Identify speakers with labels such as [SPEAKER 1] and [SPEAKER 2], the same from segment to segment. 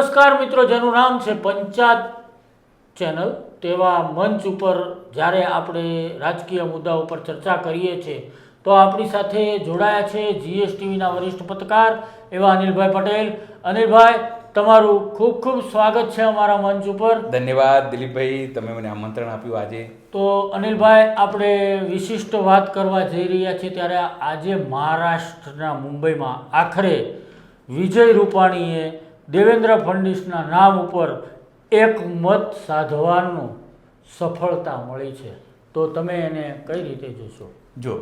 [SPEAKER 1] નમસ્કાર મિત્રો જેનું નામ છે પંચાયત ચેનલ. તેવા મંચ ઉપર જ્યારે આપણે રાજકીય મુદ્દા ઉપર ચર્ચા કરીએ છીએ તો આપણી સાથે જોડાયા છે જીએસટીવીના વરિષ્ઠ પત્રકાર એવા અનિલભાઈ પટેલ. અનિલભાઈ તમારું ખૂબ ખૂબ સ્વાગત છે અમારા મંચ ઉપર.
[SPEAKER 2] ધન્યવાદ દિલીપભાઈ તમે મને આમંત્રણ આપ્યું આજે.
[SPEAKER 1] તો અનિલભાઈ આપણે વિશિષ્ટ વાત કરવા જઈ રહ્યા છીએ ત્યારે આજે મહારાષ્ટ્રના મુંબઈમાં આખરે વિજય રૂપાણીએ દેવેન્દ્ર ફડણવીસના નામ ઉપર એક મત સાધવાનું સફળતા મળી છે. તો તમે એને કઈ રીતે જોશો?
[SPEAKER 2] જો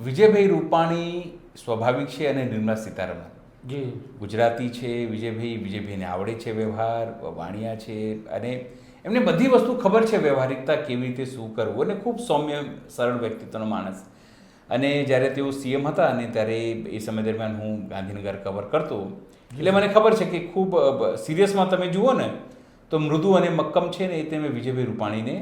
[SPEAKER 2] વિજયભાઈ રૂપાણી સ્વાભાવિક છે અને નિર્મલા સીતારમણ
[SPEAKER 1] જી.
[SPEAKER 2] ગુજરાતી છે વિજયભાઈ વિજયભાઈને આવડે છે વ્યવહાર વાણિયા છે અને એમને બધી વસ્તુ ખબર છે વ્યવહારિકતા કેવી રીતે શું કરવું અને ખૂબ સૌમ્ય સરળ વ્યક્તિત્વનો માણસ. અને જ્યારે તેઓ સીએમ હતા અને ત્યારે એ સમય દરમિયાન હું ગાંધીનગર કવર કરતો એટલે મને ખબર છે કે ખૂબ સિરિયસમાં તમે જુઓ ને તો મૃદુ અને મક્કમ છે ને એ તમે વિજયભાઈ રૂપાણીને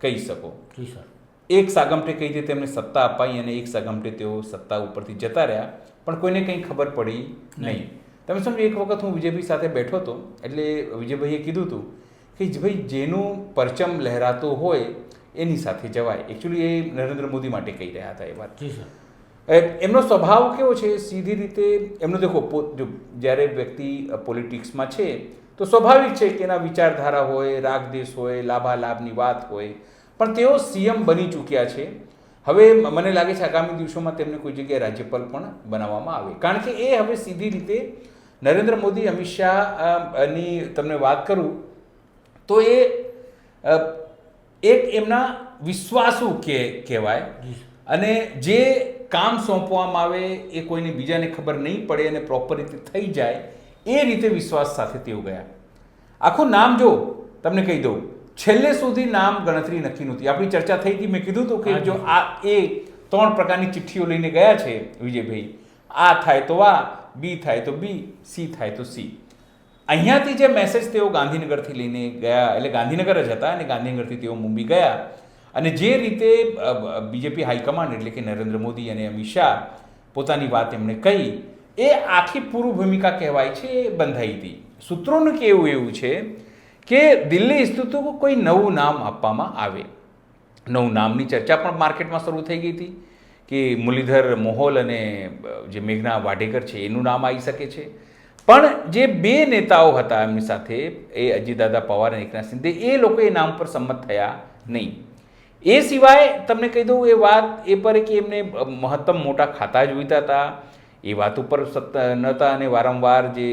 [SPEAKER 2] કહી શકો.
[SPEAKER 1] જી સર.
[SPEAKER 2] એક સાગમટે કઈ રીતે તેમને સત્તા અપાઈ અને એક સાગમટે તેઓ સત્તા ઉપરથી જતા રહ્યા પણ કોઈને કંઈ ખબર પડી નહીં. તમે સમજો એક વખત હું વિજયભાઈ સાથે બેઠો હતો એટલે વિજયભાઈએ કીધું હતું કે ભાઈ જેનું પરચમ લહેરાતો હોય એની સાથે જવાય. એકચ્યુઅલી એ નરેન્દ્ર મોદી માટે કહી રહ્યા હતા એ વાત. એમનો સ્વભાવ કેવો છે? સીધી રીતે એમનો દેખો જો જ્યારે વ્યક્તિ પોલિટિક્સમાં છે તો સ્વાભાવિક છે કે એના વિચારધારા હોય રાગદેશ હોય લાભાલાભની વાત હોય પણ તેઓ સીએમ બની ચૂક્યા છે. હવે મને લાગે છે આગામી દિવસોમાં તેમને કોઈ જગ્યાએ રાજ્યપાલ પણ બનાવવામાં આવે. કારણ કે એ હવે સીધી રીતે નરેન્દ્ર મોદી અમિત શાહની તમને વાત કરું તો એ એક એમના વિશ્વાસુ કે કહેવાય. અને જે કામ સોંપવામાં આવે એ કોઈને બીજાને ખબર નહીં પડે અને પ્રોપર રીતે થઈ જાય એ રીતે વિશ્વાસ સાથે તેઓ ગયા. આખું નામ જો તમને કહી દઉં છેલ્લે સુધી નામ ગણતરી નક્કી નહોતી. આપણી ચર્ચા થઈ હતી મેં કીધું હતું કે જો આ એ ત્રણ પ્રકારની ચિઠ્ઠીઓ લઈને ગયા છે વિજયભાઈ. આ થાય તો આ બી થાય તો બી સી થાય તો સી. અહીંયાથી જે મેસેજ તેઓ ગાંધીનગરથી લઈને ગયા એટલે ગાંધીનગર જ હતા અને ગાંધીનગરથી તેઓ મુંબઈ ગયા. અને જે રીતે બીજેપી હાઈકમાન્ડ એટલે કે નરેન્દ્ર મોદી અને અમિત શાહ પોતાની વાત એમણે કહી, એ આખી પૂર્વ ભૂમિકા કહેવાય છે, એ બંધાઈ હતી. સૂત્રોનું કહેવું એવું છે કે દિલ્હી સ્થિતિમાં કોઈ નવું નામ આપવામાં આવે. નવું નામની ચર્ચા પણ માર્કેટમાં શરૂ થઈ ગઈ હતી કે મુરલીધર મોહોલ અને જે મેઘના વાઢેકર છે, એનું નામ આવી શકે છે. પણ જે બે નેતાઓ હતા એમની સાથે, એ અજીતદાદા પવાર અને એકનાથ શિંદે, એ લોકો એ નામ પર સંમત થયા નહીં. એ સિવાય તમને કહી દઉં, એ વાત એ પર કે એમને મહત્તમ મોટા ખાતા જોઈતા હતા. એ વાત ઉપર નહોતા અને વારંવાર જે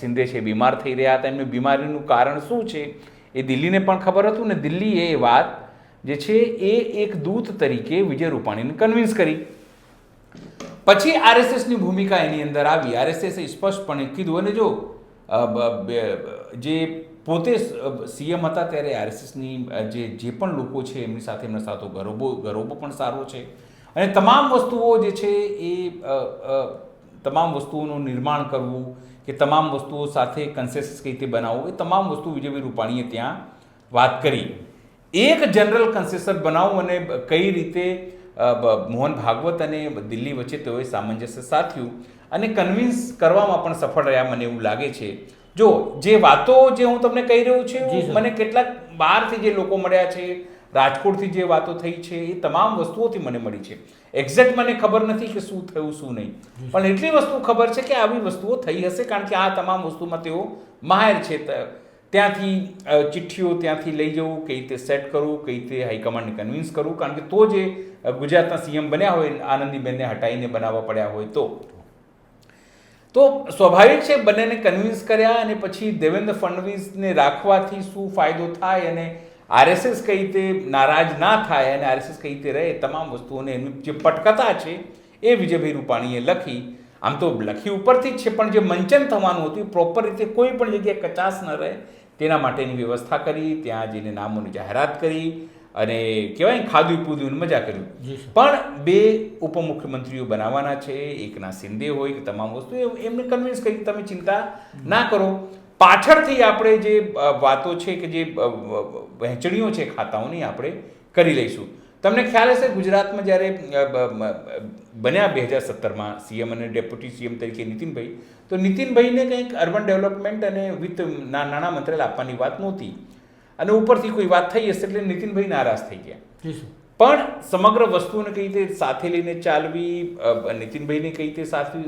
[SPEAKER 2] સિંધે છે બીમાર થઈ રહ્યા હતા. એમની બીમારીનું કારણ શું છે એ દિલ્હીને પણ ખબર હતું ને દિલ્હીએ એ વાત જે છે એ એક દૂત તરીકે વિજય રૂપાણીને કન્વિન્સ કરી. પછી આરએસએસની ભૂમિકા એની અંદર આવી. આરએસએસે સ્પષ્ટપણે કીધું અને જો જે પોતે સીએમ હતા ત્યારે આરએસએસની જે જે પણ લોકો છે એમની સાથે એમના સાથે ગરોબો ગરોબો પણ સારો છે. અને તમામ વસ્તુઓ જે છે એ તમામ વસ્તુઓનું નિર્માણ કરવું કે તમામ વસ્તુઓ સાથે કન્સેસ કઈ રીતે બનાવવું, એ તમામ વસ્તુ વિજયભાઈ રૂપાણીએ ત્યાં વાત કરી. એક જનરલ કન્સેસન બનાવવું અને કઈ રીતે મોહન ભાગવત અને દિલ્હી વચ્ચે તેઓએ સામંજસ્ય સાધ્યું અને કન્વિન્સ કરવામાં પણ સફળ રહ્યા મને એવું લાગે છે. જો જે વાતો જે હું તમને કહી રહ્યો છું. મને કેટલાક બહારથી જે લોકો મળ્યા છે રાજકોટથી જે વાતો થઈ છે એ તમામ વસ્તુઓથી મને મળી છે. એક્ઝેક્ટ મને ખબર નથી કે શું થયું શું નહીં. પણ એટલી વસ્તુ ખબર છે કે આવી વસ્તુઓ થઈ હશે કારણ કે આ તમામ વસ્તુમાં તેઓ માહેર છે. ત્યાંથી ચિઠ્ઠીઓ ત્યાંથી લઈ જવું કઈ રીતે સેટ કરવું કઈ રીતે હાઈકમાન્ડને કન્વિન્સ કરવું કારણ કે તો જે ગુજરાતના સીએમ બન્યા હોય આનંદીબેનને હટાવીને બનાવવા પડ્યા હોય તો. તો સ્વાભાવિક છે બંનેને કન્વિન્સ કર્યા અને પછી દેવેન્દ્ર ફડણવીસને રાખવાથી શું ફાયદો થાય અને આરએસએસ કઈ રીતે નારાજ ના થાય અને આરએસએસ કઈ રીતે રહે, તમામ વસ્તુઓને એમની જે પટકથા છે એ વિજયભાઈ રૂપાણીએ લખી. આમ તો લખી ઉપરથી જ છે, પણ જે મંચન થવાનું હતું પ્રોપર રીતે કોઈ પણ જગ્યાએ કચાશ ન રહે. તેના માટેની વ્યવસ્થા કરી, ત્યાં જઈને નામોની જાહેરાત કરી અને કહેવાય ખાધું પીધું મજા કર્યું પણ બે ઉપમુખ્યમંત્રીઓ બનાવવાના છે એકના શિંદે હોય કે તમામ વસ્તુ એમને કન્વિન્સ કરી તમે ચિંતા ના કરો. પાછળથી આપણે જે વાતો છે કે જે વહેંચણીઓ છે ખાતાઓની આપણે કરી લઈશું. તમને ખ્યાલ હશે ગુજરાતમાં જ્યારે બન્યા બે હજાર સત્તરમાં સીએમ અને ડેપ્યુટી સીએમ તરીકે નીતિનભાઈ તો નીતિનભાઈને કંઈક અર્બન ડેવલપમેન્ટ અને વિત્ત નાણાં મંત્રાલય આપવાની વાત નહોતી. અને ઉપરથી કોઈ વાત થઈ હશે એટલે નીતિનભાઈ નારાજ થઈ ગયા. પણ સમગ્ર વસ્તુને કઈ રીતે સાથે લઈને ચાલવી નીતિનભાઈને કઈ રીતે સાથે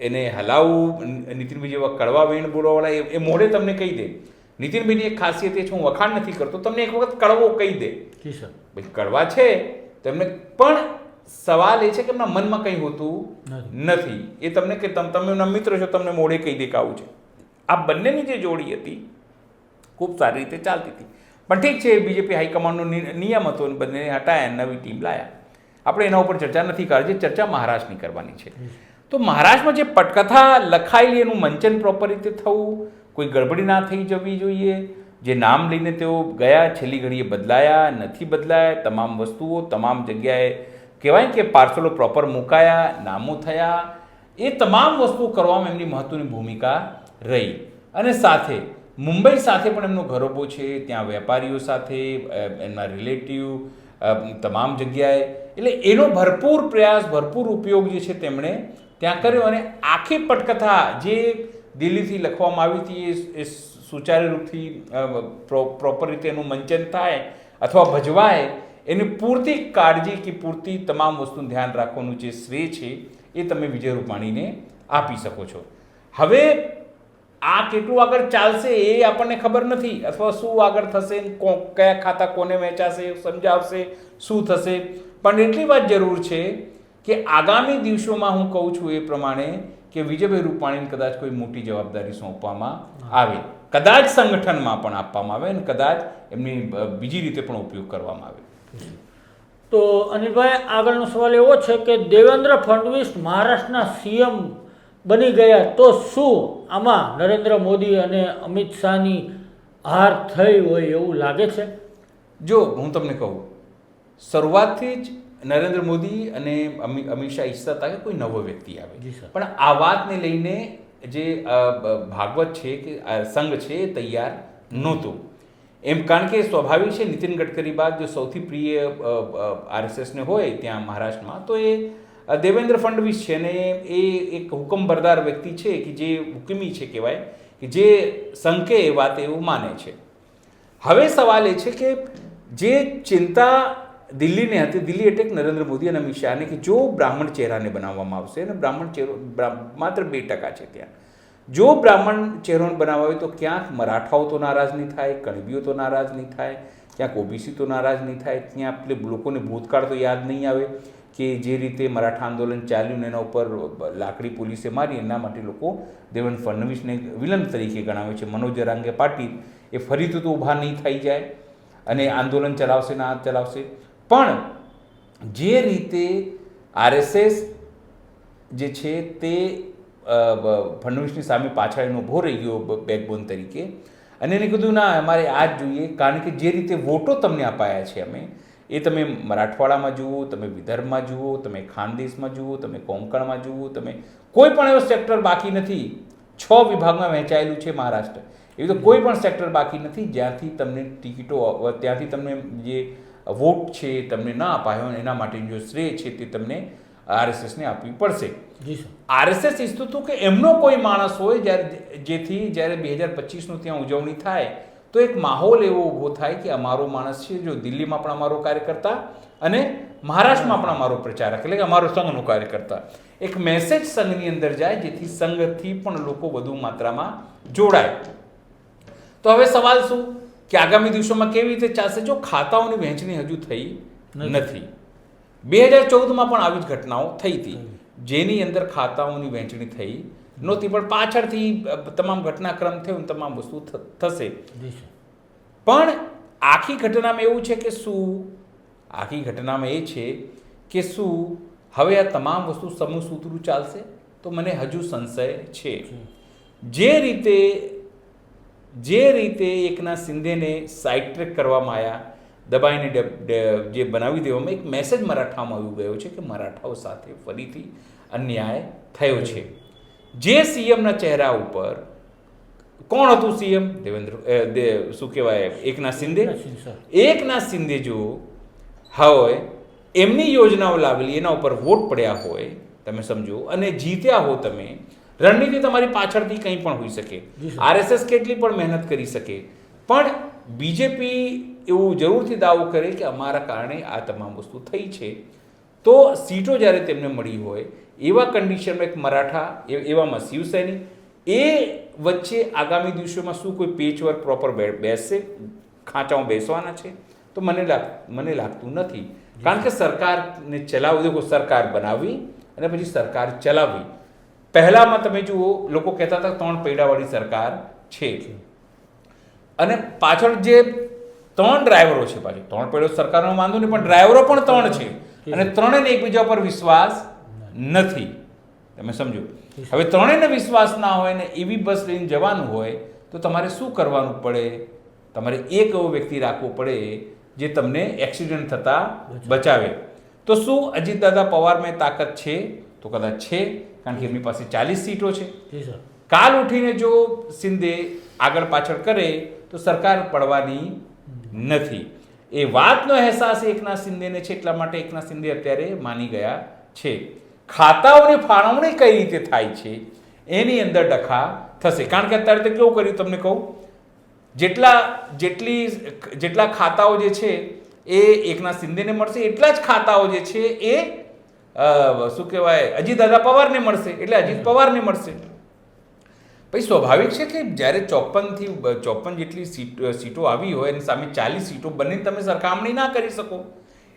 [SPEAKER 2] એને હલાવવું નીતિનભાઈ જેવા કડવા વેણ બોલવાવાળા એ- મોઢે તમને કહી દે. નીતિનભાઈની એક ખાસિયત એ છે હું વખાણ નથી કરતો તમને એક વખત કડવો કહી દે. ભાઈ કડવા છે તમને પણ સવાલ એ છે કે એમના મનમાં કંઈ હોતું નથી. એ તમને કે તમ તમે એમના મિત્ર છો તમને મોઢે કહી દે કે આવું છે. આ બંનેની જે જોડી હતી ખૂબ સારી રીતે ચાલતી હતી. પણ ઠીક છે, બીજેપી હાઈકમાન્ડનો નિયમ હતો અને બંને હટાયા નવી ટીમ લાયા. આપણે એના ઉપર ચર્ચા નથી કરવી ચર્ચા મહારાષ્ટ્રની કરવાની છે. તો મહારાષ્ટ્રમાં જે પટકથા લખાયેલી એનું મંચન પ્રોપર રીતે થવું, કોઈ ગડબડી ના થઈ જવી જોઈએ, જે નામ લઈને તેઓ ગયા, છેલ્લી ઘડીએ બદલાયા, નથી બદલાયા, તમામ વસ્તુઓ, તમામ જગ્યાએ કહેવાય કે પાર્સલો પ્રોપર મુકાયા, નામો થયા, એ તમામ વસ્તુઓ કરવામાં એમની મહત્ત્વની ભૂમિકા રહી. અને સાથે મુંબઈ સાથે પણ એમનો ઘરોબો છે, ત્યાં વેપારીઓ સાથે એમના રિલેટિવ તમામ જગ્યાએ. એટલે એનો ભરપૂર પ્રયાસ, ભરપૂર ઉપયોગ જે છે તેમણે ત્યાં કર્યો અને આખી પટકથા જે દિલ્હીથી લખવામાં આવી હતી એ સુચારુ રૂપથી પ્રોપર રીતે એનું મંચન થાય અથવા ભજવાય, એની પૂરતી કાળજી કે પૂરતી તમામ વસ્તુનું ધ્યાન રાખવાનું જે શ્રેય છે એ તમે વિજય રૂપાણીને આપી શકો છો. હવે આ કેટલું આગળ ચાલશે એ આપણને ખબર નથી. અથવા શું આગળ થશે કો- કયા ખાતા કોને વેચાશે સમજાવશે શું થશે. પણ એટલી વાત જરૂર છે કે આગામી દિવસોમાં હું કહું છું એ પ્રમાણે કે વિજયભાઈ રૂપાણીને કદાચ કોઈ મોટી જવાબદારી સોંપવામાં આવે. કદાચ સંગઠનમાં પણ આપવામાં આવે અને કદાચ એમની બીજી રીતે પણ ઉપયોગ કરવામાં આવે.
[SPEAKER 1] તો અનિલભાઈ આગળનો સવાલ એવો છે કે દેવેન્દ્ર ફડણવીસ મહારાષ્ટ્રના સીએમ બની ગયા તો શું આમાં નરેન્દ્ર મોદી અને અમિત શાહની હાર થઈ હોય એવું લાગે છે?
[SPEAKER 2] જો હું તમને કહું શરૂઆતથી જ નરેન્દ્ર મોદી અને અમિત શાહ ઈચ્છતા હતા કે કોઈ નવો વ્યક્તિ આવે. પણ આ વાતને લઈને જે ભાગવત છે કે સંઘ છે એ તૈયાર નહોતું. એમ કારણ કે સ્વાભાવિક છે નીતિન ગડકરી બાદ જો સૌથી પ્રિય આરએસએસને હોય ત્યાં મહારાષ્ટ્રમાં તો એ દેવેન્દ્ર ફડણવીસ છે ને એ એક હુકમબરદાર વ્યક્તિ છે કે જે હુકમી છે કહેવાય, કે જે સંકે એ વાત એવું માને છે. હવે સવાલ એ છે કે જે ચિંતા દિલ્હીને હતી, દિલ્હી એટલે કે નરેન્દ્ર મોદી અને અમિત શાહને કે જો બ્રાહ્મણ ચહેરાને બનાવવામાં આવશે અને બ્રાહ્મણ ચહેરો માત્ર બે ટકા છે ત્યાં. જો બ્રાહ્મણ ચહેરોને બનાવવા હોય તો ક્યાંક મરાઠાઓ તો નારાજ નહીં થાય કણબીઓ તો નારાજ નહીં થાય, ક્યાંક ઓબીસી તો નારાજ નહીં થાય, ત્યાં પેલે લોકોને ભૂતકાળ તો યાદ નહીં આવે. કે જે રીતે મરાઠા આંદોલન ચાલ્યું એના ઉપર લાકડી પોલીસે મારી, એના માટે લોકો દેવેન્દ્ર ફડણવીસને વિલન તરીકે ગણાવે છે. મનોજ રાંગે પાટીલ એ ફરીથી તો ઊભા નહીં થઈ જાય અને આંદોલન ચલાવશે ના ચલાવશે. પણ જે રીતે આરએસએસ જે છે તે ફડણવીસની સામે પાછળ એનો ઊભો રહી ગયો બેકબોન તરીકે. અને એને કીધું, ના, અમારે આ જ જોઈએ. કારણ કે જે રીતે વોટો તમને અપાયા છે અમે એ તમે મરાઠવાડામાં જુઓ તમે વિદર્ભમાં જુઓ તમે ખાનદેશમાં જુઓ તમે કોંકણમાં જુઓ તમે કોઈ પણ એવો સેક્ટર બાકી નથી. છ વિભાગમાં વહેંચાયેલું છે મહારાષ્ટ્ર. એવી તો કોઈ પણ સેક્ટર બાકી નથી જ્યાંથી તમને ટિકિટો ત્યાંથી તમને જે વોટ છે તમને ના અપાયો એના માટેનું જો શ્રેય છે તે તમને આરએસએસને આપવી પડશે. આરએસએસ ઈચ્છતું હતું કે એમનો કોઈ માણસ હોય જ્યારે જેથી જ્યારે બે હજાર પચીસનું ત્યાં ઉજવણી થાય તો એક માહોલ એવો ઊભો થાય કે અમારો માણસ છે જો દિલ્હીમાં પણ અમારો કાર્યકર્તા અને મહારાષ્ટ્રમાં પણ અમારો પ્રચારક એટલે કે અમારો સંઘનો કાર્યકર્તા. એક મેસેજ સંઘની અંદર જાય જેથી સંઘથી પણ લોકો વધુ માત્રામાં જોડાય. તો હવે સવાલ શું? કે આગામી દિવસોમાં કેવી રીતે ચાલશે? જો ખાતાઓની વહેંચણી હજુ થઈ નથી. બે હજાર ચૌદમાં પણ આવી જ ઘટનાઓ થઈ હતી. જેની અંદર ખાતાઓની વહેંચણી થઈ નહોતી પણ પાછળથી તમામ ઘટનાક્રમ થયો ને તમામ વસ્તુ થશે. પણ આખી ઘટનામાં એવું છે કે શું? આખી ઘટનામાં એ છે કે શું? હવે આ તમામ વસ્તુ સમૂહ સૂત્રું ચાલશે? તો મને હજુ સંશય છે. જે. રીતે જે રીતે એકના શિંદેને સાઇટ્રેક કરવામાં આવ્યા દબાઈને જે બનાવી દેવામાં એક મેસેજ મરાઠામાં આવી ગયો છે કે મરાઠાઓ સાથે ફરીથી અન્યાય થયો છે. જે સીએમના ચહેરા ઉપર કોણ હતું સીએમ દેવેન્દ્ર શું કહેવાય? એકનાથ શિંદે. એકનાથ શિંદે જો હોય એમની યોજનાઓ લાવેલી એના ઉપર વોટ પડ્યા હોય તમે સમજો અને જીત્યા હો તમે રણનીતિ તમારી પાછળથી કંઈ પણ હોઈ શકે. આરએસએસ કેટલી પણ મહેનત કરી શકે. પણ બીજેપી એવું જરૂરથી દાવો કરે કે અમારા કારણે આ તમામ વસ્તુ થઈ છે. તો સીટો જ્યારે તેમને મળી હોય, એવા કન્ડિશનમાં એક મરાઠા એવામાં શિવસૈનિક એ વચ્ચે આગામી દિવસોમાં શું કોઈ પેચવર્ક પ્રોપર બેસશે ખાંચાઓ બેસવાના છે? તો મને લાગ, મને લાગતું નથી. કારણ કે સરકારને ચલાવવી દેખો સરકાર બનાવવી અને પછી સરકાર ચલાવવી પહેલાંમાં તમે જુઓ, લોકો કહેતા હતા ત્રણ પૈડાવાળી સરકાર છે. અને પાછળ જે ત્રણ ડ્રાઈવરો છે, પાછળ ત્રણ પૈડો સરકારનો વાંધો નહીં, પણ ડ્રાઈવરો પણ ત્રણ છે. અને ત્રણેયને એકબીજા પર વિશ્વાસ નથી. તમે સમજો. હવે ત્રણેયને વિશ્વાસ ના હોય ને એવી બસ લઈને જવાનું હોય તો તમારે શું કરવાનું પડે? તમારે એક એવો વ્યક્તિ રાખવો પડે જે તમને એક્સિડન્ટ થતા બચાવે. તો શું અજીતદાદા પવારમાં એ તાકાત છે? તો કદાચ છે કારણ કે એમની પાસે ચાલીસ સીટો છે. કાલ ઉઠીને જો શિંદે આગળ પાછળ કરે તો સરકાર પડવાની નથી. એ વાતનો અહેસાસ એકનાથ શિંદેને છે એટલા માટે એકનાથ શિંદે અત્યારે માની ગયા છે. ખાતાઓની ફાળવણી કઈ રીતે થાય છે? એની અંદર ડખા થશે. કારણ કે અત્યારે તો કેવું કર્યું તમને કહું? જેટલા જેટલી જેટલા ખાતાઓ જે છે એ એકનાથ શિંદેને મળશે. એટલા જ ખાતાઓ જે છે એ શું કહેવાય? અજીત દાદા પવારને મળશે. એટલે અજીત પવારને મળશે. પછી સ્વાભાવિક છે કે જ્યારે ચોપનથી ચોપન જેટલી સીટ સીટો આવી હોય એની સામે ચાલીસ સીટો બંને, તમે સરખામણી ના કરી શકો.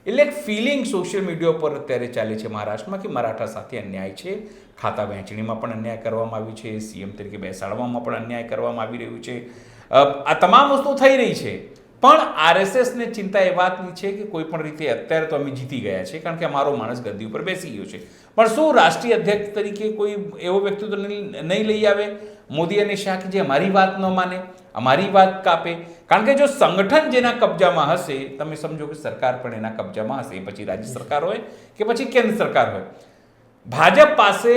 [SPEAKER 2] એટલે એક ફિલિંગ સોશિયલ મીડિયા પર અત્યારે ચાલે છે મહારાષ્ટ્રમાં કે મરાઠા સાથે અન્યાય છે. ખાતા વહેંચણીમાં પણ અન્યાય કરવામાં આવ્યું છે. સીએમ તરીકે બેસાડવામાં પણ અન્યાય કરવામાં આવી રહ્યું છે. આ તમામ વસ્તુ થઈ રહી છે. પણ આરએસએસને ચિંતા એ વાતની છે કે કોઈ પણ રીતે અત્યારે તો અમે જીતી ગયા છે કારણ કે અમારો માણસ ગદ્દી ઉપર બેસી ગયો છે. પણ શું રાષ્ટ્રીય અધ્યક્ષ તરીકે કોઈ એવો વ્યક્તિ તો નહીં લઈ આવે? મોદી અને શાહ જે અમારી વાત ન માને, અમારી વાત કાપે. કારણ કે જો સંગઠન જેના કબજામાં હશે, તમે સમજો કે સરકાર પણ એના કબજામાં હશે. પછી રાજ્ય સરકાર હોય કે પછી કેન્દ્ર સરકાર હોય. ભાજપ પાસે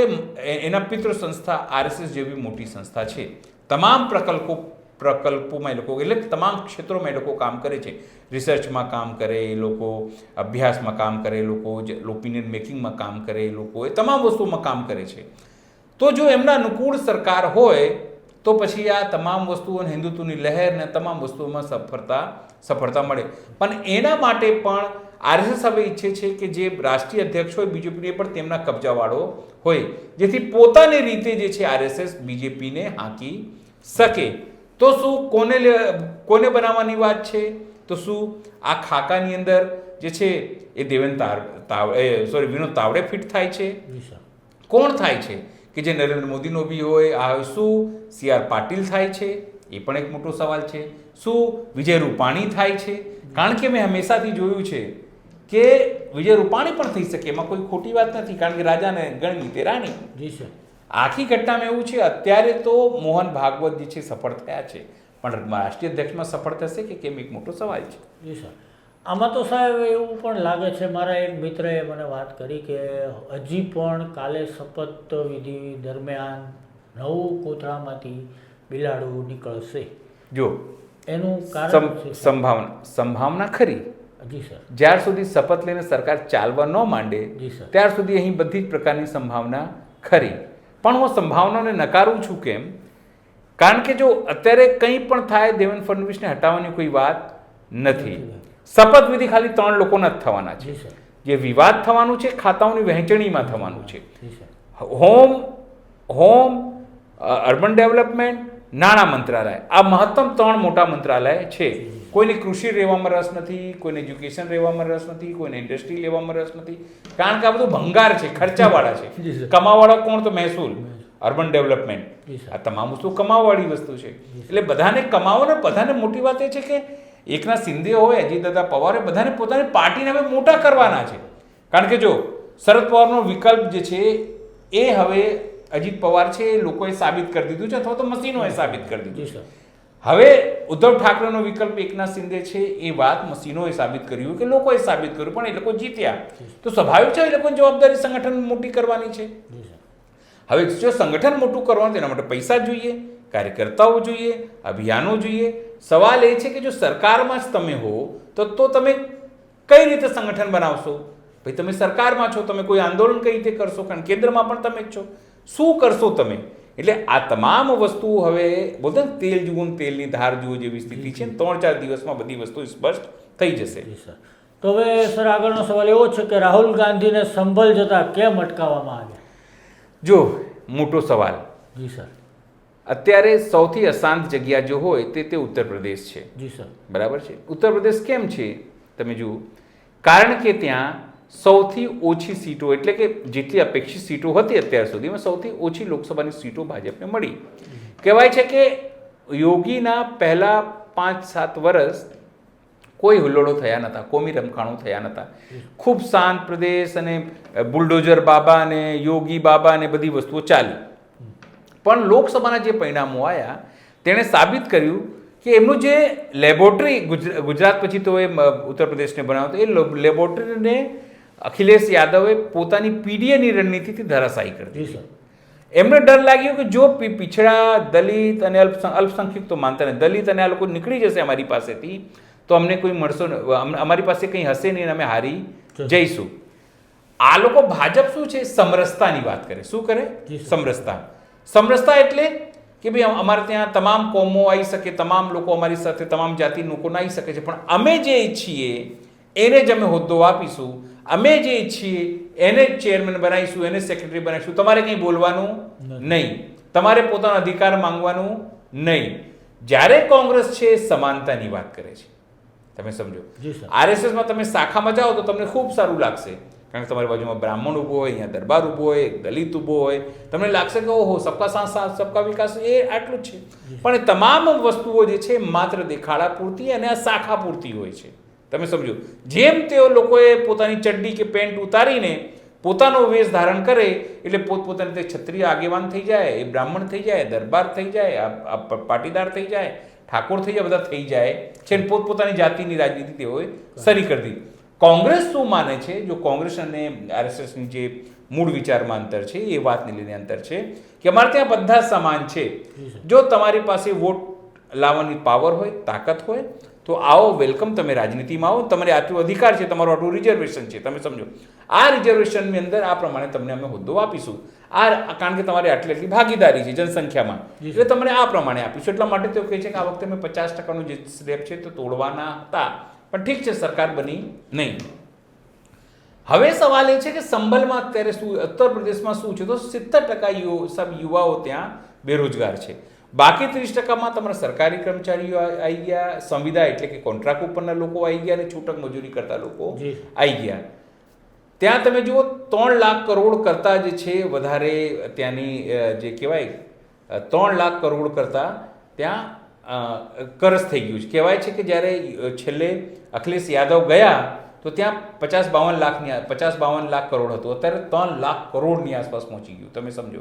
[SPEAKER 2] એના પિતૃ સંસ્થા આરએસએસ જેવી મોટી સંસ્થા છે. તમામ પ્રકલ્પો, પ્રકલ્પોમાં એ લોકો, એટલે તમામ ક્ષેત્રોમાં એ લોકો કામ કરે છે. રિસર્ચમાં કામ કરે એ લોકો, અભ્યાસમાં કામ કરે એ લોકો ઓપિનિયન મેકિંગમાં કામ કરે એ લોકો, એ તમામ વસ્તુમાં કામ કરે છે. તો જો એમના અનુકૂળ સરકાર હોય તો પછી આ તમામ વસ્તુઓ અને હિન્દુત્વની લહેર ને તમામ વસ્તુઓમાં સફળતા સફળતા મળે. પણ એના માટે પણ આરએસએસ હવે ઈચ્છે છે કે જે રાષ્ટ્રીય અધ્યક્ષ હોય બીજેપીને પણ તેમના કબજાવાળો હોય જેથી પોતાની રીતે જે છે આરએસએસ બીજેપીને હાંકી શકે. તો શું કોને લે- કોને બનાવવાની વાત છે? તો શું આ ખાકાની અંદર જે છે એ દેવેન તાવ સોરી વિનોદ તાવડે ફિટ થાય છે? કોણ થાય છે? કે જે નરેન્દ્ર મોદીનો બી હોય આ શું સી આર પાટીલ થાય છે? એ પણ એક મોટો સવાલ છે. શું વિજય રૂપાણી થાય છે? કારણ કે મેં હંમેશાથી જોયું છે કે વિજય રૂપાણી પણ થઈ શકે એમાં કોઈ ખોટી વાત નથી કારણ કે રાજાને ગણની તે રાણી.
[SPEAKER 1] જી સર.
[SPEAKER 2] આખી ઘટનામાં એવું છે અત્યારે તો મોહન ભાગવત જે છે સફળ થયા છે. પણ રાષ્ટ્રીય અધ્યક્ષમાં સફળ થશે કે કેમ એક મોટો સવાલ છે.
[SPEAKER 1] જી સર. આમાં તો સાહેબ એવું પણ લાગે છે મારા એક મિત્રએ મને વાત કરી કે હજી પણ કાલે શપથ વિધિ દરમિયાન નવું કોથળામાંથી બિલાડું નીકળશે.
[SPEAKER 2] જો
[SPEAKER 1] એનું કારણ
[SPEAKER 2] સંભાવના સંભાવના ખરી?
[SPEAKER 1] જી સર.
[SPEAKER 2] જ્યાર સુધી શપથ લઈને સરકાર ચાલવા ન માંડે
[SPEAKER 1] જી સર.
[SPEAKER 2] ત્યાર સુધી અહીં બધી જ પ્રકારની સંભાવના ખરી. પણ હું સંભાવનાને નકારું છું કેમ? કારણ કે જો અત્યારે કંઈ પણ થાય દેવેન્દ્ર ફડણવીસને હટાવવાની કોઈ વાત નથી શપથવિધિ ખાલી ત્રણ લોકોના જ થવાના છે.
[SPEAKER 1] જે
[SPEAKER 2] વિવાદ થવાનું છે ખાતાઓની વહેંચણીમાં થવાનું છે. હોમ હોમ અર્બન ડેવલપમેન્ટ નાણાં મંત્રાલય. આ મહત્તમ ત્રણ મોટા મંત્રાલય છે. કોઈને કૃષિ રહેવામાં રસ નથી કોઈને એજ્યુકેશન રહેવામાં રસ નથી કોઈને ઇન્ડસ્ટ્રી લેવામાં રસ નથી. કારણ કે આ બધું ભંગાર છે ખર્ચાવાળા છે. કમાવાળા કોણ તો મહેસૂલ?
[SPEAKER 1] Urban development.
[SPEAKER 2] આ તમામ વસ્તુ કમાવાળી વસ્તુ છે. એટલે બધાને કમાવો ને બધાને મોટી વાત એ છે કે એકનાથ શિંદે હોય અજીત દાદા પવારે બધાને પોતાની પાર્ટીને હવે મોટા કરવાના છે. કારણ કે જો શરદ પવારનો વિકલ્પ જે છે એ હવે અજીત પવાર છે એ લોકોએ સાબિત કરી દીધું છે અથવા તો મશીનોએ સાબિત કરી દીધું છે. હવે ઉદ્ધવ ઠાકરેનો વિકલ્પ એકનાથ શિંદે છે એ વાત મશીનોએ સાબિત કર્યું કે લોકોએ સાબિત કર્યું પણ એ લોકો જીત્યા. તો સ્વાભાવિક છે એ લોકોની જવાબદારી સંગઠન મોટી કરવાની છે? હવે જો સંગઠન મોટું કરવાનું તેના માટે પૈસા જોઈએ. કાર્યકર્તાઓ જોઈએ અભિયાનો જોઈએ. સવાલ એ છે કે જો સરકારમાં જ તમે હો તો તો તમે કઈ રીતે સંગઠન બનાવશો? ભાઈ તમે સરકારમાં છો તમે કોઈ આંદોલન કઈ રીતે કરશો? કારણ કેન્દ્રમાં પણ તમે જ છો. શું કરશો તમે? એટલે આ તમામ વસ્તુઓ હવે બોલતો ને તેલ જુઓ તેલની ધાર જુઓ જેવી સ્થિતિ છે ત્રણ ચાર દિવસમાં બધી વસ્તુ સ્પષ્ટ થઈ જશે.
[SPEAKER 1] તો હવે સર આગળનો સવાલ એવો છે કે રાહુલ ગાંધીને સંભળ જતા કેમ અટકાવવામાં આવ્યા?
[SPEAKER 2] જો મોટો સવાલ.
[SPEAKER 1] જી સર.
[SPEAKER 2] અત્યારે સૌથી અશાંત જગ્યા જો હોય તે તે ઉત્તર પ્રદેશ છે.
[SPEAKER 1] જી સર.
[SPEAKER 2] બરાબર છે? ઉત્તર પ્રદેશ કેમ છે? તમે જુઓ. કારણ કે ત્યાં સૌથી ઓછી સીટો એટલે કે જેટલી અપેક્ષિત સીટો હતી અત્યાર સુધીમાં સૌથી ઓછી લોકસભાની સીટો ભાજપને મળી. કહેવાય છે કે યોગીના પહેલા પાંચ સાત વર્ષ કોઈ હુલ્લોડો થયા નહોતા કોમી રમખાણો થયા નહોતા ખૂબ શાંત પ્રદેશ અને બુલડોઝર બાબા અને યોગી બાબા અને બધી વસ્તુઓ ચાલી. પણ લોકસભાના જે પરિણામો આવ્યા તેણે સાબિત કર્યું કે એમનું જે લેબોરેટરી ગુજરાત પછી તો એ ઉત્તર પ્રદેશને બનાવતો એ લેબોરેટરીને અખિલેશ યાદવે પોતાની પીડીએની રણનીતિથી ધરાશાયી કરી દીધી. એમને ડર લાગ્યો કે જો પીછડા દલિત અને અલ્પ અલ્પસંખ્યક તો માનતા નહીં દલિત અને આ લોકો નીકળી જશે અમારી પાસેથી તો અમને કોઈ મળશો અમારી પાસે કંઈ હશે નહીં અમે હારી જઈશું. આ લોકો ભાજપ શું છે? સમરસતાની વાત કરે. શું કરે? સમરસતા. સમરસતા એટલે કે ભાઈ અમારે ત્યાં તમામ કોમો આવી શકે તમામ લોકો અમારી સાથે તમામ જાતિ લોકો આવી શકે છે. પણ અમે જે ઈચ્છીએ એને જ અમે હોદ્દો આપીશું. અમે જે ઈચ્છીએ એને જ ચેરમેન બનાવીશું એને સેક્રેટરી બનાવીશું. તમારે કંઈ બોલવાનું નહીં. તમારે પોતાનો અધિકાર માંગવાનું નહીં. જ્યારે કોંગ્રેસ છે સમાનતાની વાત કરે છે. તમે સમજો. આરએસએસમાં તમે શાખામાં જાઓ તો તમને ખૂબ સારું લાગશે. કારણ કે તમારી બાજુમાં બ્રાહ્મણ ઊભો હોય અહીંયા દરબાર ઊભો હોય દલિત ઊભો હોય તમને લાગશે કે ઓહો સબકા સાથ સાથ સબકા વિકાસ એ આટલું જ છે. પણ એ તમામ વસ્તુઓ જે છે માત્ર દેખાડા પૂરતી અને આ શાખા પૂરતી હોય છે. તમે સમજો જેમ તેઓ લોકોએ પોતાની ચડ્ડી કે પેન્ટ ઉતારીને પોતાનો વેશ ધારણ કરે એટલે પોતપોતાની રીતે ક્ષત્રિય આગેવાન થઈ જાય એ બ્રાહ્મણ થઈ જાય દરબાર થઈ જાય આ- પાટીદાર થઈ જાય ઠાકોર થઈ જાય બધા થઈ જાય. છે ને પોતપોતાની જાતિની રાજનીતિ તેઓએ શરી કરી દીધી. કોંગ્રેસ શું માને છે? જો કોંગ્રેસ અને આરએસએસની જે મૂળ વિચારમાં અંતર છે એ વાતને લઈને અંતર છે કે અમારે ત્યાં બધા સમાન છે.
[SPEAKER 1] જો
[SPEAKER 2] તમારી પાસે વોટ લાવવાની પાવર હોય તાકાત હોય તો આવો વેલકમ તમે રાજનીતિમાં આવો. તમારે આટલું અધિકાર છે તમારું આટલું રિઝર્વેશન છે. તમે સમજો. આ રિઝર્વેશનની અંદર આ પ્રમાણે તમને અમે હોદ્દો આપીશું. આ કારણ કે તમારી આટલી આટલી ભાગીદારી છે જનસંખ્યામાં. એટલે તમને આ પ્રમાણે આપીશું. એટલા માટે તેઓ કહે છે કે આ વખતે અમે પચાસ ટકાનું જે સ્લેબ છે તે તોડવાના હતા. પણ ઠીક છે સરકાર બની નહીં. હવે સવાલ એ છે કે સંભલમાં અત્યારે શું ઉત્તર પ્રદેશમાં શું છે? તો સિત્તેર ટકા સબ યુવાઓ ત્યાં બેરોજગાર છે. બાકી ત્રીસ ટકામાં તમારા સરકારી કર્મચારીઓ આવી ગયા સંવિદા એટલે કે કોન્ટ્રાક્ટ ઉપરના લોકો આવી ગયા અને છૂટક મજૂરી કરતા લોકો આવી ગયા. ત્યાં તમે જુઓ ત્રણ લાખ કરોડ કરતાં જે છે વધારે ત્યાંની જે કહેવાય ત્રણ લાખ કરોડ કરતાં ત્યાં અ, કરજ થઈ ગયું છે. કહેવાય છે કે જ્યારે છેલ્લે અખિલેશ યાદવ ગયા તો ત્યાં પચાસ બાવન લાખની પચાસ બાવન લાખ કરોડ હતું. અત્યારે ત્રણ લાખ કરોડની આસપાસ પહોંચી ગયું. તમે સમજો.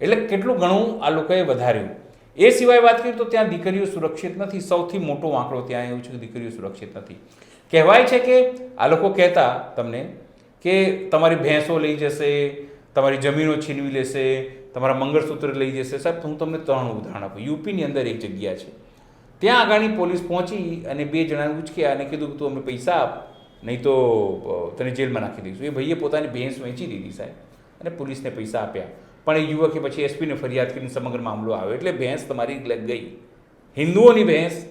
[SPEAKER 2] એટલે કેટલું ઘણું આ લોકોએ વધાર્યું. એ સિવાય વાત કરીએ તો ત્યાં દીકરીઓ સુરક્ષિત નથી. સૌથી મોટો આંકડો ત્યાં એવું છે કે દીકરીઓ સુરક્ષિત નથી. કહેવાય છે કે આ લોકો કહેતા તમને કે તમારી ભેંસો લઈ જશે તમારી જમીનો છીનવી લેશે તમારા મંગળસૂત્ર લઈ જશે. સાહેબ હું તમને ત્રણ ઉદાહરણ આપું. યુપીની અંદર એક જગ્યા છે. ત્યાં આગળની પોલીસ પહોંચી અને બે જણાને ઉચક્યા અને કીધું કે તું અમે પૈસા આપ નહીં તો તને જેલમાં નાખી દઈશું. એ ભાઈએ પોતાની ભેંસ વેચી દીધી સાહેબ અને પોલીસને પૈસા આપ્યા. પણ એ યુવકે પછી એસપીને ફરિયાદ કરીને સમગ્ર મામલો આવ્યો. એટલે ભેંસ તમારી ગઈ. હિન્દુઓની ભેંસ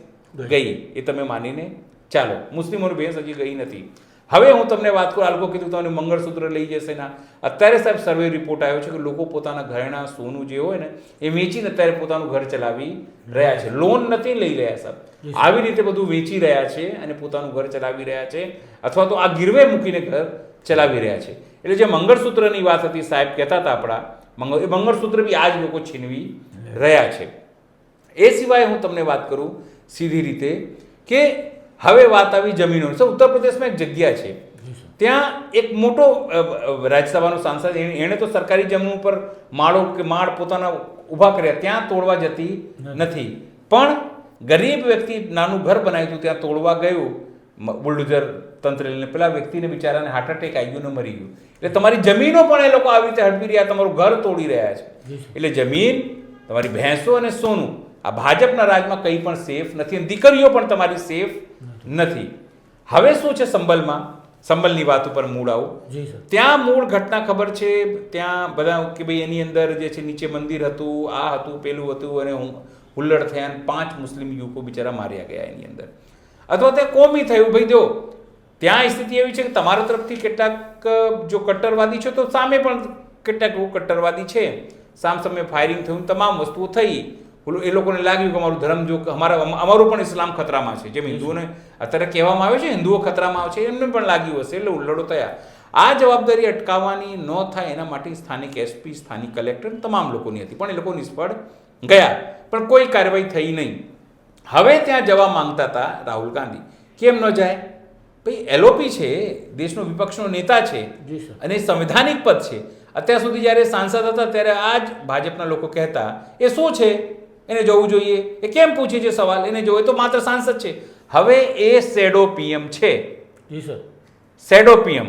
[SPEAKER 2] ગઈ. એ તમે માનીને ચાલો. મુસ્લિમોની ભેંસ હજી ગઈ નથી. હવે હું તમને વાત કરું આ લોકો કીધું તમને મંગળસૂત્ર લઈ જશે ના અત્યારે સાહેબ સર્વે રિપોર્ટ આવ્યો છે કે લોકો પોતાના ઘરેણા સોનું જે હોય ને એ વેચીને અત્યારે પોતાનું ઘર ચલાવી રહ્યા છે. લોન નથી લઈ રહ્યા સાહેબ. આવી રીતે બધું વેચી રહ્યા છે અને પોતાનું ઘર ચલાવી રહ્યા છે અથવા તો આ ગીરવે મૂકીને ઘર ચલાવી રહ્યા છે. એટલે જે મંગળસૂત્રની વાત હતી સાહેબ કહેતા હતા આપણા મંગળ એ મંગળસૂત્ર બી આ જ લોકો છીનવી રહ્યા છે. એ સિવાય હું તમને વાત કરું સીધી રીતે કે હવે વાત આવી જમીનો તો ઉત્તર પ્રદેશમાં એક જગ્યા છે. ત્યાં એક મોટો રાજ્યસભાનો સાંસદ એણે તો સરકારી જમીન ઉપર માળો કે માળ પોતાના ઊભા કર્યા. ત્યાં તોડવા જતી નથી. પણ ગરીબ વ્યક્તિ નાનું ઘર બનાવ્યું હતું ત્યાં તોડવા ગયું. બુલડોઝર તંત્ર લઈને પેલા વ્યક્તિને બિચારાને હાર્ટ એટેક આવી ગયું ને મરી ગયું. એટલે તમારી જમીનો પણ એ લોકો આવી રીતે હડપી રહ્યા તમારું ઘર તોડી રહ્યા છે. એટલે જમીન તમારી ભેંસો અને સોનું આ ભાજપના રાજમાં કંઈ પણ સેફ નથી અને દીકરીઓ પણ તમારી સેફ નથી. હવે શું છે સંબલમાં? સંબલની વાત ઉપર મૂળ આવું. ત્યાં મૂળ ઘટના ખબર છે? ત્યાં બધા કે ભાઈ એની અંદર જે છે નીચે મંદિર હતું આ હતું પેલું હતું અને હુલ્લડ થયા અને પાંચ મુસ્લિમ યુવકો બિચારા માર્યા ગયા એની અંદર. અથવા તે કોમી થયું. ભાઈ જો ત્યાં સ્થિતિ એવી છે કે તમારા તરફથી કેટલાક જો કટ્ટરવાદી છે તો સામે પણ કેટલાક લોકો કટ્ટરવાદી છે. સામ સામે ફાયરિંગ થયું તમામ વસ્તુઓ થઈ. ઓલું એ લોકોને લાગ્યું કે અમારું ધર્મ જો અમારા અમારું પણ ઇસ્લામ ખતરામાં છે. જેમ હિન્દુઓને અત્યારે કહેવામાં આવે છે હિન્દુઓ ખતરામાં છે એમને પણ લાગ્યું હશે. એટલે ઉલ્લડો થયા. આ જવાબદારી અટકાવવાની ન થાય એના માટે સ્થાનિક એસપી સ્થાનિક કલેક્ટર તમામ લોકોની હતી. પણ એ લોકો નિષ્ફળ ગયા. પણ કોઈ કાર્યવાહી થઈ નહીં. હવે ત્યાં જવા માંગતા હતા રાહુલ ગાંધી. કેમ ન જાય? ભાઈ એલઓપી છે દેશનો વિપક્ષનો નેતા છે અને સંવિધાનિક પદ છે. અત્યાર સુધી જ્યારે સાંસદ હતા ત્યારે આ જ ભાજપના લોકો કહેતા એ શું છે? એને જોવું જોઈએ. એ કેમ પૂછે છે સવાલ? એને જોવે તો માત્ર સાંસદ છે. હવે એ સેડો પીએમ છે.
[SPEAKER 1] જી સર.
[SPEAKER 2] Shadow PM.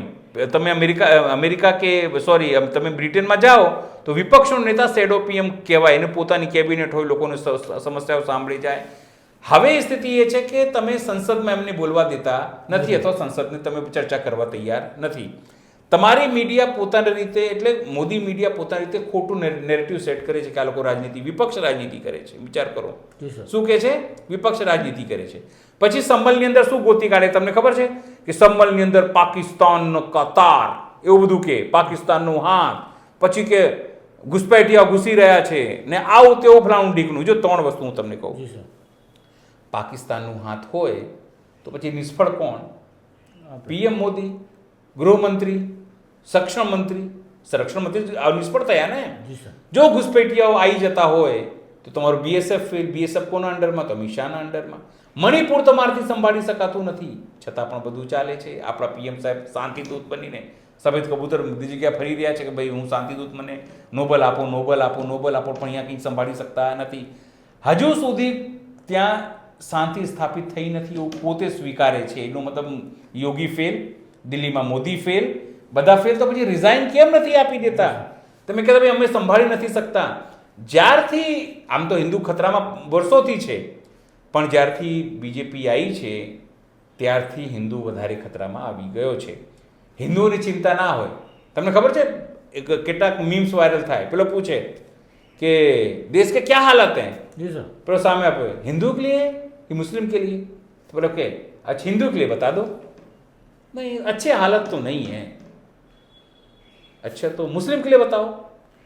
[SPEAKER 2] તમે અમેરિકા અમેરિકા કે સોરી તમે બ્રિટનમાં જાઓ તો વિપક્ષનો નેતા સેડો પીએમ કહેવાય. એને પોતાની કેબિનેટ હોય લોકોને સમસ્યાઓ સાંભળી જાય. હવે સ્થિતિ એ છે કે તમે સંસદમાં એમને બોલવા દેતા નથી. અથવા સંસદને તમે ચર્ચા કરવા તૈયાર નથી. તમારી મીડિયા પોતાની રીતે એટલે મોદી મીડિયા પોતાની રીતે ખોટું નેરેટિવ સેટ કરે છે કે આ લોકો રાજનીતિ વિપક્ષ રાજનીતિ કરે છે. વિચાર કરો. શું કહે છે? વિપક્ષ રાજનીતિ કરે છે. પછી સંબલની અંદર શું ગોતી કાઢે? તમને ખબર છે કે સંબલની અંદર પાકિસ્તાનનો કતાર એવું બધું કે પાકિસ્તાનનો હાથ. પછી કે ઘુસપેઠિયા ઘૂસી રહ્યા છે. ને આવું તેવું ફલાણું ઢીકણું. જો ત્રણ વસ્તુ હું તમને કહું. પાકિસ્તાનનું હાથ હોય તો પછી નિષ્ફળ કોણ? પીએમ મોદી ગૃહમંત્રી સંરક્ષણ મંત્રી. સંરક્ષણ મંત્રી આ નિષ્ફળ થયા ને?
[SPEAKER 1] જો
[SPEAKER 2] ઘુસપેટિયાઓ આવી જતા હોય તો તમારું બીએસએફ ફેલ બીએસએફ કોના અંડરમાં? તો અમિત શાહના અંડરમાં. મણિપુર તમારાથી સંભાળી શકાતું નથી. છતાં પણ બધું ચાલે છે. આપણા પીએમ સાહેબ શાંતિદૂત બનીને સફેદ કબૂતર બધી જગ્યાએ ફરી રહ્યા છે કે ભાઈ હું શાંતિદૂત મને નોબલ આપો નોબલ આપો નોબલ આપો પણ અહીંયા કંઈ સંભાળી શકતા નથી. હજુ સુધી ત્યાં શાંતિ સ્થાપિત થઈ નથી એવું પોતે સ્વીકારે છે. એનો મતલબ યોગી ફેલ દિલ્હીમાં મોદી ફેલ બધા ફેલ તો પછી રિઝાઇન કેમ નથી આપી દેતા તમે કહેતા ભાઈ અમે સંભાળી નથી શકતા જ્યારથી આમ તો હિન્દુ ખતરામાં વર્ષોથી છે પણ જ્યારથી બીજેપી આવી છે ત્યારથી હિન્દુ વધારે ખતરામાં આવી ગયો છે હિન્દુઓની ચિંતા ના હોય તમને ખબર છે એક કેટલાક મીમ્સ વાયરલ થાય પેલો પૂછે કે દેશ કે ક્યાં હાલત હૈ
[SPEAKER 1] જી સર
[SPEAKER 2] પેલો સામે આપે हिंदू के लिए कि मुस्लिम के लिए तो बोले ओके अच्छा हिंदू के लिए बता दो नहीं अच्छे हालत तो नहीं है अच्छा तो मुस्लिम के लिए बताओ।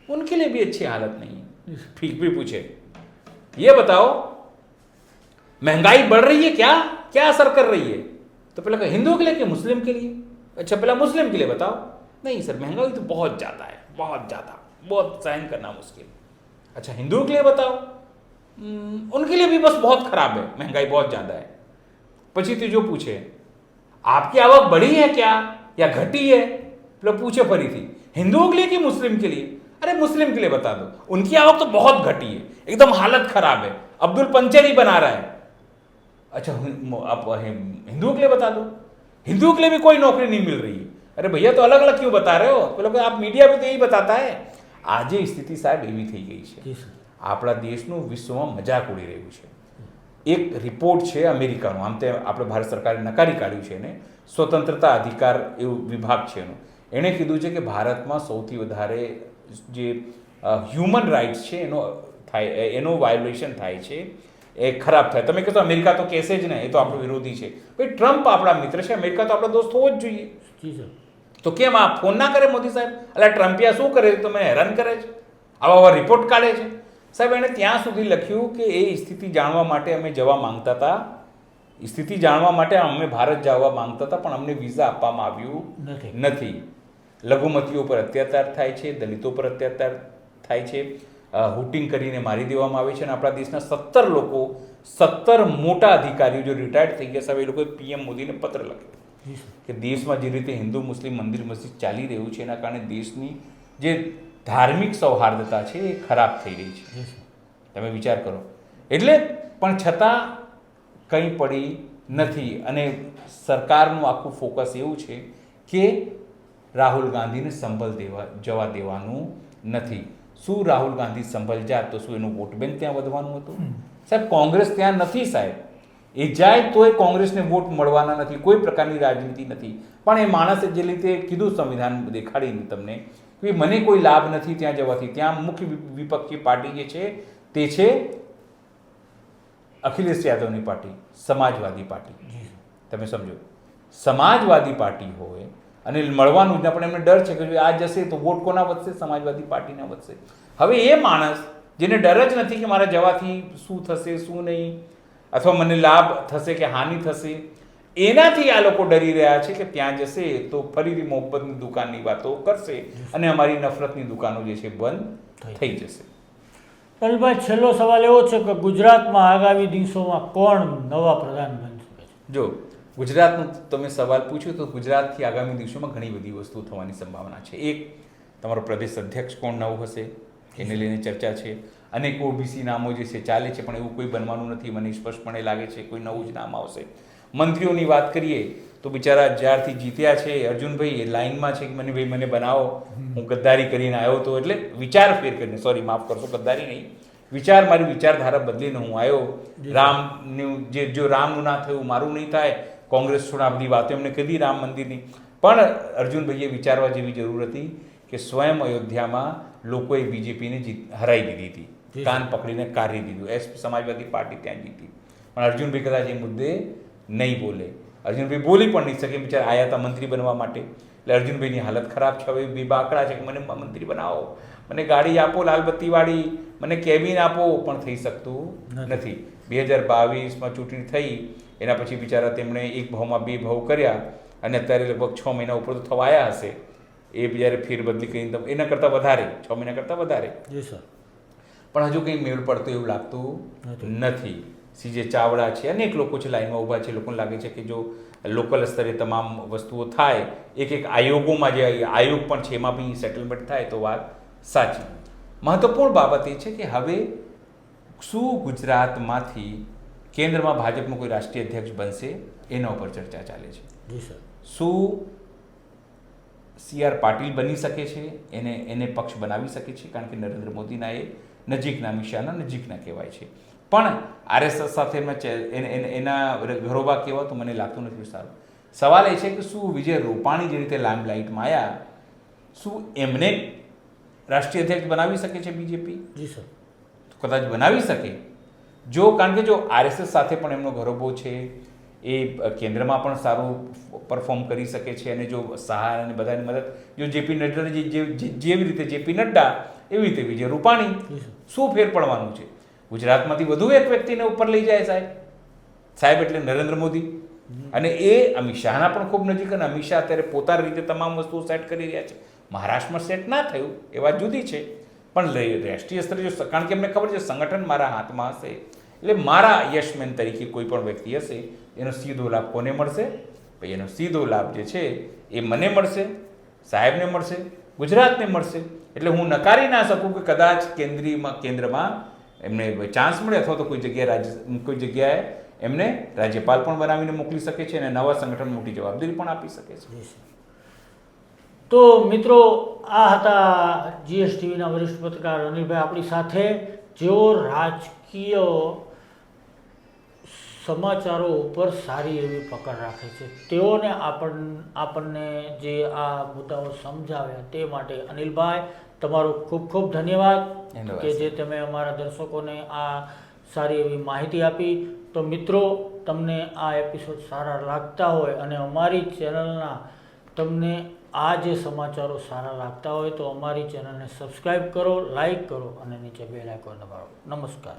[SPEAKER 2] उनके लिए भी अच्छी हालत नहीं है। ठीक भी पूछे, ये बताओ, महँगाई बढ़ रही है क्या? क्या असर कर रही है? तो पहले कहा, हिंदुओं के लिए कि मुस्लिम के लिए? अच्छा पहला, मुस्लिम के लिए बताओ। नहीं सर, महँगाई तो बहुत ज़्यादा है, बहुत ज़्यादा, बहुत सहन करना मुश्किल। अच्छा हिंदुओं के लिए बताओ? उनके लिए भी बस बहुत ख़राब है, महँगाई बहुत ज़्यादा है। पची तीजो पूछे, आपकी आवक बढ़ी है क्या, या घटी है? पूछे परी थी हिंदुओं के लिए कि मुस्लिम के लिए अरे मुस्लिम के लिए बता दो उनकी आवक तो बहुत घटी है एकदम हालत खराब है अब्दुल पंचर ही बना रहा है अच्छा हिं- आप हिं- हिंदुओं के लिए बता दो हिंदुओं के लिए भी कोई नौकरी नहीं मिल रही है अरे भैया तो अलग अलग क्यों बता रहे हो बोलो कि आप मीडिया भी तो यही बताता है આજે સ્થિતિ સાહેબ એવી થઈ ગઈ છે
[SPEAKER 1] જી સર
[SPEAKER 2] આપણા દેશનું વિશ્વમાં મજાક ઉડી રહ્યું છે એક રિપોર્ટ છે અમેરિકાનો આમ તે આપણે ભારત સરકારે નકારી કાઢ્યું છે એને સ્વતંત્રતા અધિકાર એવું વિભાગ છે એનું એણે કીધું છે કે ભારતમાં સૌથી વધારે જે હ્યુમન રાઇટ્સ છે એનો થાય એનો વાયોલેશન થાય છે એ ખરાબ થાય. તમે કહેશો અમેરિકા તો કહેશે જ ને એ તો આપણો વિરોધી છે. ભાઈ ટ્રમ્પ આપણા મિત્ર છે અમેરિકા તો આપણો દોસ્ત હોવો જ જોઈએ. તો કેમ આ ફોન ના કરે મોદી સાહેબ? એટલે ટ્રમ્પિયા શું કરે તમે હેરાન કરે છે? આવા આવા રિપોર્ટ કાઢે છે? સાહેબ એણે ત્યાં સુધી લખ્યું કે એ સ્થિતિ જાણવા માટે અમે જવા માંગતા હતા. સ્થિતિ જાણવા માટે અમે ભારત જવા માંગતા હતા પણ અમને વિઝા આપવામાં આવ્યું
[SPEAKER 1] નથી.
[SPEAKER 2] લઘુમતીઓ પર અત્યાચાર થાય છે દલિતો પર અત્યાચાર થાય છે. હુટિંગ કરીને મારી દેવામાં આવે છે અને આપણા દેશના સત્તર લોકો સત્તર મોટા અધિકારીઓ જો રિટાયર્ડ થઈ ગયા સાહેબ એ લોકોએ પીએમ મોદીને પત્ર લખ્યો. કે દેશમાં જે રીતે હિન્દુ મુસ્લિમ મંદિર મસ્જિદ ચાલી રહ્યું છે એના કારણે દેશની જે ધાર્મિક સૌહાર્દતા છે એ ખરાબ થઈ રહી છે. તમે વિચાર કરો. એટલે પણ છતાં કંઈ પડી નથી અને સરકારનું આખું ફોકસ એવું છે કે રાહુલ ગાંધીને સંભલ દેવા જવા દેવાનું નથી. શું રાહુલ ગાંધી સંભલ જાય? તો શું એનું વોટ બેંક ત્યાં વધવાનું હતું? સાહેબ કોંગ્રેસ ત્યાં નથી સાહેબ. એ જાય તો એ કોંગ્રેસને વોટ મળવાના નથી. કોઈ પ્રકારની રાજનીતિ નથી. પણ એ માણસે જે રીતે કીધું સંવિધાન દેખાડીને તમને કે મને કોઈ લાભ નથી ત્યાં જવાથી. ત્યાં મુખ્ય વિપક્ષી પાર્ટી જે છે તે છે અખિલેશ યાદવની પાર્ટી સમાજવાદી પાર્ટી. તમે સમજો. સમાજવાદી પાર્ટી હોય અને મળવાનું જ પણ એમને ડર છે કે જો આ જશે તો વોટ કોના વધશે? સમાજવાદી પાર્ટીના વધશે. હવે એ માણસ જેને ડર જ નથી કે મારા જવાથી શું થશે શું નહીં અથવા મને લાભ થશે કે હાનિ થશે એનાથી આ લોકો ડરી રહ્યા છે કે ત્યાં જશે તો ફરીથી મોહબ્બતની દુકાનની વાતો કરશે અને અમારી નફરતની દુકાનો જે છે બંધ થઈ જશે.
[SPEAKER 1] અનિલભાઈ છેલ્લો સવાલ એવો છે કે ગુજરાતમાં આગામી દિવસોમાં કોણ નવા પ્રધાન બની શકે છે
[SPEAKER 2] જો ગુજરાતનો તમે સવાલ પૂછ્યો તો ગુજરાતથી આગામી દિવસોમાં ઘણી બધી વસ્તુ થવાની સંભાવના છે. એક તમારો પ્રદેશ અધ્યક્ષ કોણ નવું હશે? એને લઈને ચર્ચા છે. અનેક ઓબીસી નામો જે છે ચાલે છે પણ એવું કોઈ બનવાનું નથી. મને સ્પષ્ટપણે લાગે છે કોઈ નવું જ નામ આવશે. મંત્રીઓની વાત કરીએ તો બિચારા જ્યારથી જીત્યા છે અર્જુનભાઈ એ લાઈનમાં છે કે મને ભાઈ મને બનાવો. હું ગદ્દારી કરીને આવ્યો તો એટલે વિચાર ફેર કરીને સોરી માફ કરશો ગદ્દારી નહીં. વિચાર મારી વિચારધારા બદલીને હું આવ્યો. રામનું જે જો રામનું ના થયું મારું નહીં થાય કોંગ્રેસ છોડ આ બધી વાતો એમને કીધી રામ મંદિરની. પણ અર્જુનભાઈએ વિચારવા જેવી જરૂર હતી કે સ્વયં અયોધ્યામાં લોકોએ બીજેપીને જીત હરાવી દીધી હતી. કાન પકડીને કાઢી દીધું. એસ સમાજવાદી પાર્ટી ત્યાં જીતી. પણ અર્જુનભાઈ કદાચ એ મુદ્દે નહીં બોલે. અર્જુનભાઈ બોલી પણ નહીં શકે. બિચારા આયા હતા મંત્રી બનવા માટે. એટલે અર્જુનભાઈની હાલત ખરાબ છે. હવે બે બાકડા છે કે મને મંત્રી બનાવો. મને ગાડી આપો લાલબત્તીવાળી. મને કેબિન આપો. પણ થઈ શકતું.
[SPEAKER 1] નથી.
[SPEAKER 2] બે હજાર બાવીસમાં ચૂંટણી થઈ. એના પછી બિચારા તેમણે એક ભાવમાં બે ભાવ કર્યા અને અત્યારે લગભગ છ મહિના ઉપર તો થવા આવ્યા હશે. એ જ્યારે ફેરબદલી કરીને એના કરતાં વધારે છ મહિના કરતાં વધારે.
[SPEAKER 1] જી સર.
[SPEAKER 2] પણ હજુ કંઈ મેળ પડતો એવું લાગતું
[SPEAKER 1] નથી.
[SPEAKER 2] નથી. સીજે ચાવડા છે અનેક લોકો છે લાઈનમાં ઊભા છે લોકોને લાગે છે કે જો લોકલ સ્તરે તમામ વસ્તુઓ થાય એક એક આયોગોમાં જે આયોગ પણ છે એમાં બી સેટલમેન્ટ થાય તો વાત સાચી. મહત્વપૂર્ણ બાબત એ છે કે હવે શું ગુજરાતમાંથી કેન્દ્રમાં ભાજપમાં કોઈ રાષ્ટ્રીય અધ્યક્ષ બનશે એના ઉપર ચર્ચા ચાલે છે.
[SPEAKER 1] જી સર.
[SPEAKER 2] શું સી આર પાટીલ બની શકે છે? એને એને પક્ષ બનાવી શકે છે? કારણ કે નરેન્દ્ર મોદીના એ નજીકના મિશાના નજીકના કહેવાય છે. પણ આરએસએસ સાથે એને- ઘરોબા કેવા તો મને લાગતું નથી સારું. સવાલ એ છે કે શું વિજય રૂપાણી જે રીતે લાઇમલાઇટમાં આવ્યા શું એમને રાષ્ટ્રીય અધ્યક્ષ બનાવી શકે છે બીજેપી?
[SPEAKER 1] જી સર.
[SPEAKER 2] તો કદાચ બનાવી શકે? જો, કારણ કે જો આરએસએસ સાથે પણ એમનો ગરબો છે, એ કેન્દ્રમાં પણ સારું પરફોર્મ કરી શકે છે અને જો સહાર અને બધાની મદદ, જો જેપી નડ્ડા જેવી રીતે જેપી નડ્ડા, એવી રીતે વિજય રૂપાણી શું ફેર પડવાનું છે? ગુજરાતમાંથી વધુ એક વ્યક્તિને ઉપર લઈ જાય સાહેબ. સાહેબ એટલે નરેન્દ્ર મોદી. અને એ અમિત શાહના પણ ખૂબ નજીક અને અમિત શાહ અત્યારે પોતાની રીતે તમામ વસ્તુઓ સેટ કરી રહ્યા છે. મહારાષ્ટ્રમાં સેટ ના થયું, એ વાત જુદી છે. પણ રાષ્ટ્રીય સ્તરે જો કારણ કે એમને ખબર છે સંગઠન મારા હાથમાં હશે. એટલે મારા યશમેન તરીકે કોઈ પણ વ્યક્તિ હશે, એનો સીધો લાભ કોને મળશે? ભાઈ, એનો સીધો લાભ જે છે, એ મને મળશે, સાહેબને મળશે, ગુજરાતને મળશે. એટલે હું નકારી ના શકું કે કદાચ કેન્દ્રીયમાં, કેન્દ્રમાં એમને ચાન્સ મળે અથવા તો કોઈ જગ્યાએ રાજ્ય, કોઈ જગ્યાએ એમને રાજ્યપાલ પણ બનાવીને મોકલી શકે છે અને નવા સંગઠન મોટી જવાબદારી પણ આપી શકે છે.
[SPEAKER 1] તો મિત્રો, આ હતા જીએસટીવીના વરિષ્ઠ પત્રકાર અનિલભાઈ આપણી સાથે. જેઓ રાજકીય સમાચારો ઉપર સારી એવી પકડ રાખે છે. તેઓને આપણ આપણને જે આ મુદ્દાઓ સમજાવ્યા તે માટે અનિલભાઈ તમારો ખૂબ ખૂબ
[SPEAKER 2] ધન્યવાદ
[SPEAKER 1] કે જે તમે અમારા દર્શકોને આ સારી એવી માહિતી આપી. તો મિત્રો તમને આ એપિસોડ સારા લાગતા હોય અને અમારી ચેનલના તમને આ જે સમાચારો સારા લાગતા હોય તો અમારી ચેનલને સબસ્ક્રાઈબ કરો લાઈક કરો અને નીચે બેલ આઇકોન દબાવો. નમસ્કાર.